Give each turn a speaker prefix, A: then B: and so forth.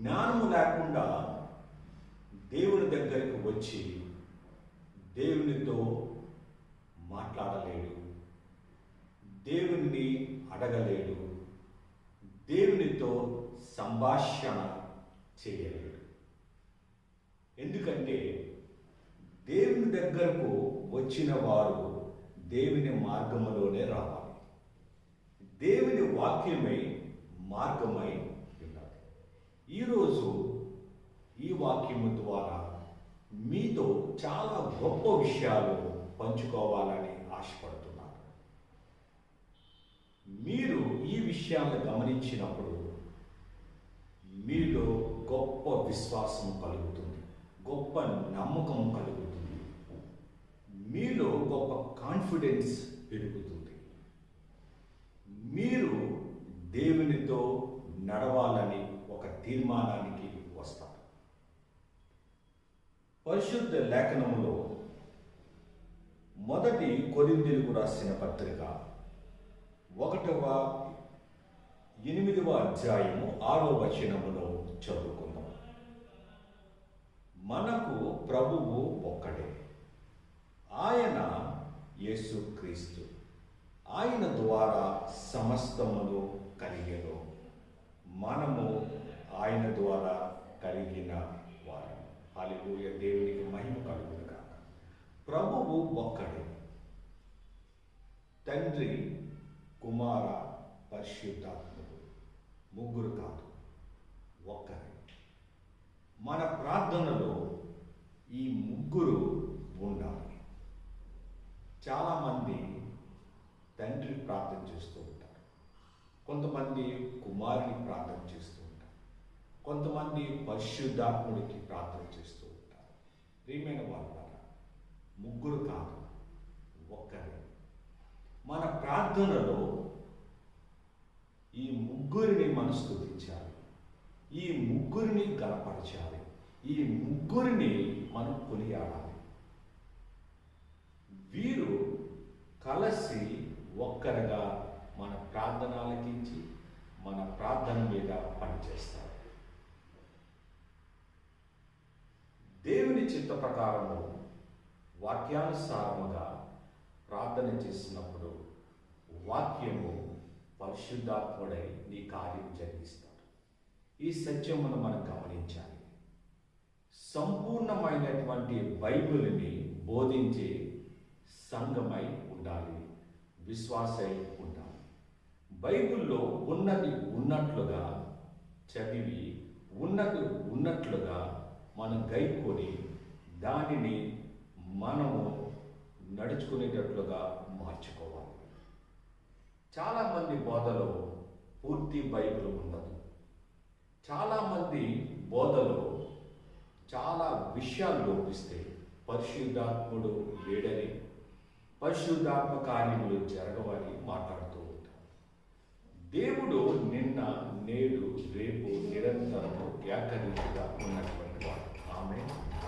A: జ్ఞానము లేకుండా దేవుని దగ్గరికి వచ్చి దేవునితో మాట్లాడలేడు. దేవుణ్ణి అడగలేడు. దేవునితో సంభాషణ చేయలేడు. ఎందుకంటే దేవుని దగ్గరకు వచ్చిన వారు దేవుని మార్గములోనే రావాలి. దేవుని వాక్యమై మార్గమై ఉండాలి. ఈరోజు ఈ వాక్యము ద్వారా మీతో చాలా గొప్ప విషయాలు పంచుకోవాలని ఆశపడుతున్నాను. మీరు ఈ విషయాలను గమనించినప్పుడు మీలో గొప్ప విశ్వాసం కలుగుతుంది గొప్ప నమ్మకం కలుగుతుంది. మీలో గొప్ప కాన్ఫిడెన్స్ పెరుగుతుంది మీరు దేవునితో నడవాలని ఒక తీర్మానానికి వస్తారు పరిశుద్ధ లేఖనములో మొదటి కొరిందీలకు రాసిన పత్రిక ఒకటవ ఎనిమిదవ అధ్యాయము ఆరో వచనములో చదువుకుందాం. మనకు ప్రభువు ఒక్కడే. ఆయన యేసుక్రీస్తు ఆయన ద్వారా సమస్తములు కలిగేలో మనము ఆయన ద్వారా కలిగిన వారు. హాలిపూయ దేవునికి మహిమ కలుగును కాక ప్రభువు ఒక్కడే. తండ్రి కుమార పరిశుద్ధాత్ముడు. ముగ్గురు కాదు. ఒక్కరే. మన ప్రార్థనలో ఈ ముగ్గురు ఉండాలి. చాలామంది తండ్రి ప్రార్థన చేస్తూ ఉంటారు. కొంతమంది కుమారుని ప్రార్థన చేస్తూ కొంతమంది పరిశుద్ధాత్ముడికి ప్రార్థన చేస్తూ ఉంటారు. ప్రియమైన వాళ్ళ ముగ్గురు కాదు ఒక్కరే. మన ప్రార్థనలో ఈ ముగ్గురిని మనం ఈ ముగ్గురిని గలపరచాలి ఈ ముగ్గురిని మనం కొనియాడాలి. వీరు కలిసి ఒక్కరిగా మన ప్రార్థన ఆలకించి మన ప్రార్థన మీద పనిచేస్తారు దేవుని చిత్త ప్రకారము వాక్యానుసారముగా ప్రార్థన చేసినప్పుడు వాక్యము పరిశుద్ధాత్ముడై నీ కార్యం జరిగిస్తాడు. ఈ సత్యమును మనం గమనించాలి. సంపూర్ణమైనటువంటి బైబిల్ని బోధించే సంఘమై ఉండాలి. విశ్వాసై ఉండాలి. బైబిల్లో ఉన్నది ఉన్నట్లుగా చదివి ఉన్నది ఉన్నట్లుగా మనం గైకొని దానిని మనము నడుచుకునేటట్లుగా మార్చుకోవాలి. చాలామంది బోధలో పూర్తి బైబిల్ ఉండదు. చాలామంది బోధలో చాలా విషయాలు లోపిస్తే పరిశుద్ధాత్ముడు లేడని పరిశుద్ధాత్మ కార్యములు జరగవని మాట్లాడుతూ ఉంటారు. దేవుడు నిన్న నేడు రేపు నిరంతరము ఏకరీతిగా ఉన్నటువంటి వాడు. ఆమె